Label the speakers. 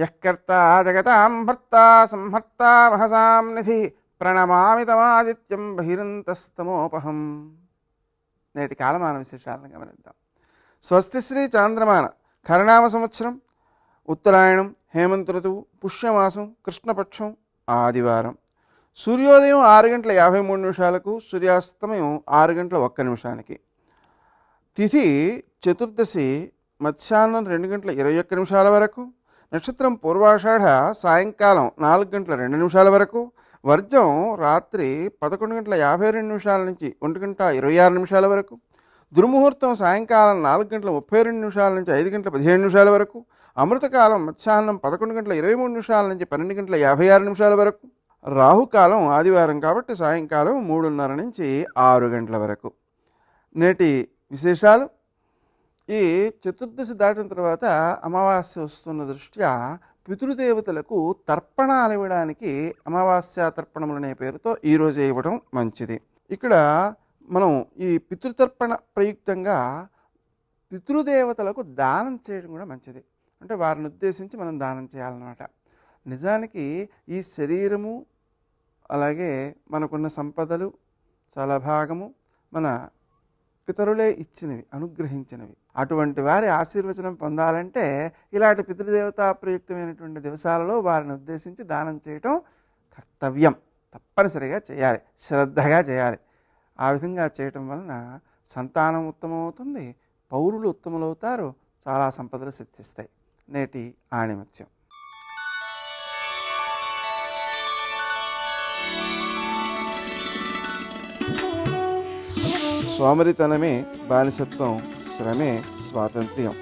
Speaker 1: యకర్త జగతాం భర్త సంహర్త మహసాం నిధి ప్రణమామి తమాదిత్యం బహిరంతస్తమోపహం. నేటి కాలమాన విశేషాలను గమనిద్దాం. స్వస్తి శ్రీ చాంద్రమాన కరణామ సంవత్సరం ఉత్తరాయణం హేమంత ఋతువు పుష్యమాసం కృష్ణపక్షం ఆదివారం. సూర్యోదయం ఆరు గంటల యాభై మూడు నిమిషాలకు సూర్యాస్తమయం ఆరు గంటల ఒక్క నిమిషానికి. తిథి చతుర్దశి మధ్యాహ్నం రెండు గంటల ఇరవై ఒక్క నిమిషాల వరకు నక్షత్రం పూర్వాషాఢ సాయంకాలం నాలుగు గంటల రెండు నిమిషాల వరకు వర్జం రాత్రి పదకొండు గంటల యాభై రెండు నిమిషాల నుంచి ఒంటి గంట ఇరవై ఆరు నిమిషాల వరకు దుర్ముహూర్తం సాయంకాలం నాలుగు గంటల ముప్పై రెండు నిమిషాల నుంచి ఐదు గంటల పదిహేను నిమిషాల వరకు అమృతకాలం మధ్యాహ్నం పదకొండు గంటల ఇరవై మూడు నిమిషాల నుంచి పన్నెండు గంటల యాభై ఆరు నిమిషాల వరకు రాహుకాలం ఆదివారం కాబట్టి సాయంకాలం మూడున్నర నుంచి ఆరు గంటల వరకు. నేటి విశేషాలు? ఈ చతుర్దశి దాటిన తర్వాత అమావాస్య వస్తున్న దృష్ట్యా పితృదేవతలకు తర్పణాలు ఇవ్వడానికి అమావాస్య తర్పణములు అనే పేరుతో ఈరోజు ఇవ్వడం మంచిది. ఇక్కడ మనం ఈ పితృతర్పణ ప్రయుక్తంగా పితృదేవతలకు దానం చేయడం కూడా మంచిది. అంటే వారిని ఉద్దేశించి మనం దానం చేయాలన్నమాట. నిజానికి ఈ శరీరము అలాగే మనకున్న సంపదలు చాలా భాగము మన పితరులే ఇచ్చినవి అనుగ్రహించినవి. అటువంటి వారి ఆశీర్వచనం పొందాలంటే ఇలాంటి పితృదేవతా ప్రయుక్తమైనటువంటి దివసాలలో వారిని ఉద్దేశించి దానం చేయటం కర్తవ్యం. తప్పనిసరిగా చేయాలి శ్రద్ధగా చేయాలి. ఆ విధంగా చేయటం వలన సంతానం ఉత్తమమవుతుంది పౌరులు ఉత్తములవుతారు చాలా సంపదలు సిద్ధిస్తాయి. నేటి ఆణిమత్యం సోమరితనమే బానిసత్వం శ్రమే స్వాతంత్ర్యం.